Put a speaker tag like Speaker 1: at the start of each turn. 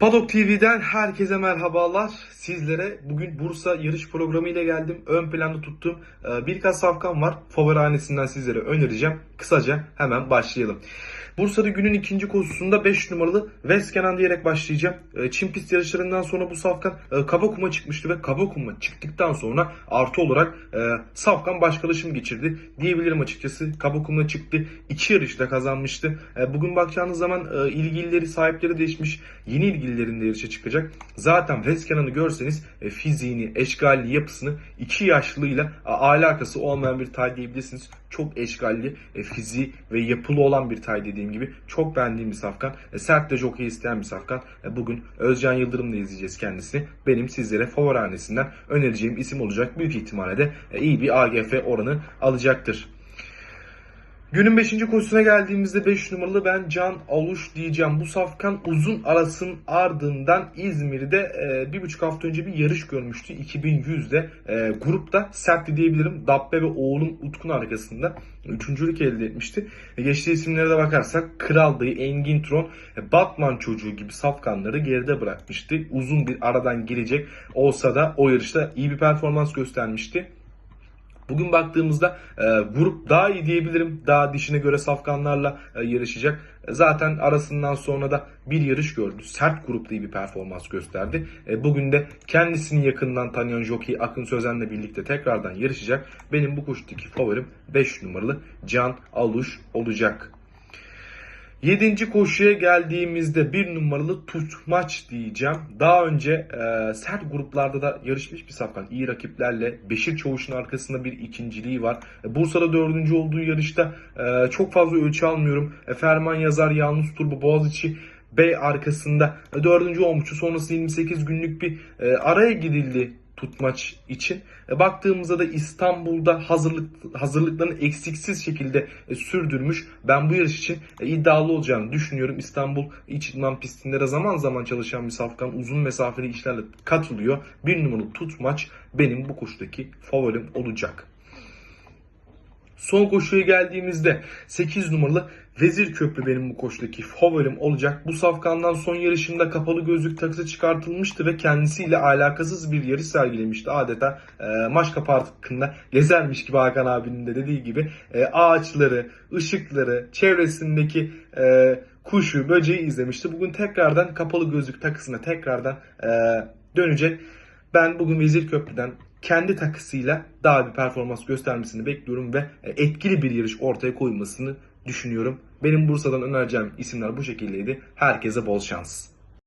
Speaker 1: Paddock TV'den herkese merhabalar. Sizlere bugün Bursa yarış programı ile geldim. Ön planda tuttuğum e, birkaç safkan var. Favorihanesinden sizlere önereceğim. Kısaca hemen başlayalım. Bursa'da günün ikinci koşusunda 5 numaralı West Kenan diyerek başlayacağım. E, Çin pist yarışlarından sonra bu safkan e, kaba kuma çıkmıştı ve kaba kuma çıktıktan sonra artı olarak e, safkan başkalaşım geçirdi. Diyebilirim açıkçası. Kaba kuma çıktı. İki yarışta kazanmıştı. E, bugün bakacağınız zaman ilgilileri sahipleri değişmiş. Yeni ilgililerin de yarışa çıkacak. Zaten West Kenan'ı görseniz fiziğini, eşgalli yapısını iki yaşlıyla alakası olmayan bir tay diyebilirsiniz. Çok eşgalli, fiziği ve yapılı olan bir tay dediğim gibi. Çok beğendiğim bir safkan. E, sert de jockey isteyen bir safkan. E, bugün Özcan Yıldırım'la izleyeceğiz kendisini. Benim sizlere favorihanesinden önereceğim isim olacak. Büyük ihtimalle de e, iyi bir AGF oranı alacaktır. Günün 5. koşusuna geldiğimizde 5 numaralı ben Can Aluş diyeceğim. Bu safkan uzun arasının ardından İzmir'de e, bir buçuk hafta önce bir yarış görmüştü. 2100'de e, grupta sertti diyebilirim. Dabbe ve oğlum Utkun arkasında üçüncülük elde etmişti. E, geçtiği isimlere de bakarsak Kral Dayı, Engin Tron, e, Batman çocuğu gibi safkanları geride bırakmıştı. Uzun bir aradan gelecek olsa da o yarışta iyi bir performans göstermişti. Bugün baktığımızda e, grup daha iyi diyebilirim. Daha dişine göre safkanlarla e, yarışacak. E, zaten arasından sonra da bir yarış gördü. Sert grupta iyi bir performans gösterdi. E, bugün de kendisini yakından tanıyan jockey Akın Sözen'le birlikte tekrardan yarışacak. Benim bu kuştaki favorim 5 numaralı Can Aluş olacak. Yedinci koşuya geldiğimizde bir numaralı tutmaç diyeceğim. Daha önce e, sert gruplarda da yarışmış bir safkan. İyi rakiplerle Beşir Çavuş'un arkasında bir ikinciliği var. E, Bursa'da dördüncü olduğu yarışta e, çok fazla ölçü almıyorum. E, Ferman Yazar, Yalnız Turbo, Boğaziçi Bey arkasında e, dördüncü olmuştu. Sonrasında 28 günlük bir e, araya gidildi tutmaç için. E, baktığımızda da İstanbul'da hazırlık hazırlıklarını eksiksiz şekilde e, sürdürmüş. Ben bu yarış için e, iddialı olacağını düşünüyorum. İstanbul iç idman pistinde de zaman zaman çalışan bir safkan uzun mesafeli işlerle katılıyor. Bir numaralı tutmaç benim bu koşudaki favorim olacak. Son koşuya geldiğimizde 8 numaralı Vezir Köprü benim bu koşudaki favorim olacak. Bu safkandan son yarışımda kapalı gözlük takısı çıkartılmıştı ve kendisiyle alakasız bir yarış sergilemişti. Adeta e, Maşka Parkı'nda gezermiş gibi Hakan abinin de dediği gibi e, ağaçları, ışıkları, çevresindeki e, kuşu, böceği izlemişti. Bugün tekrardan kapalı gözlük takısına tekrardan e, dönecek. Ben bugün Vezir Köprü'den kendi takısıyla daha bir performans göstermesini bekliyorum ve e, etkili bir yarış ortaya koymasını düşünüyorum. Benim Bursa'dan önereceğim isimler bu şekildeydi. Herkese bol şans.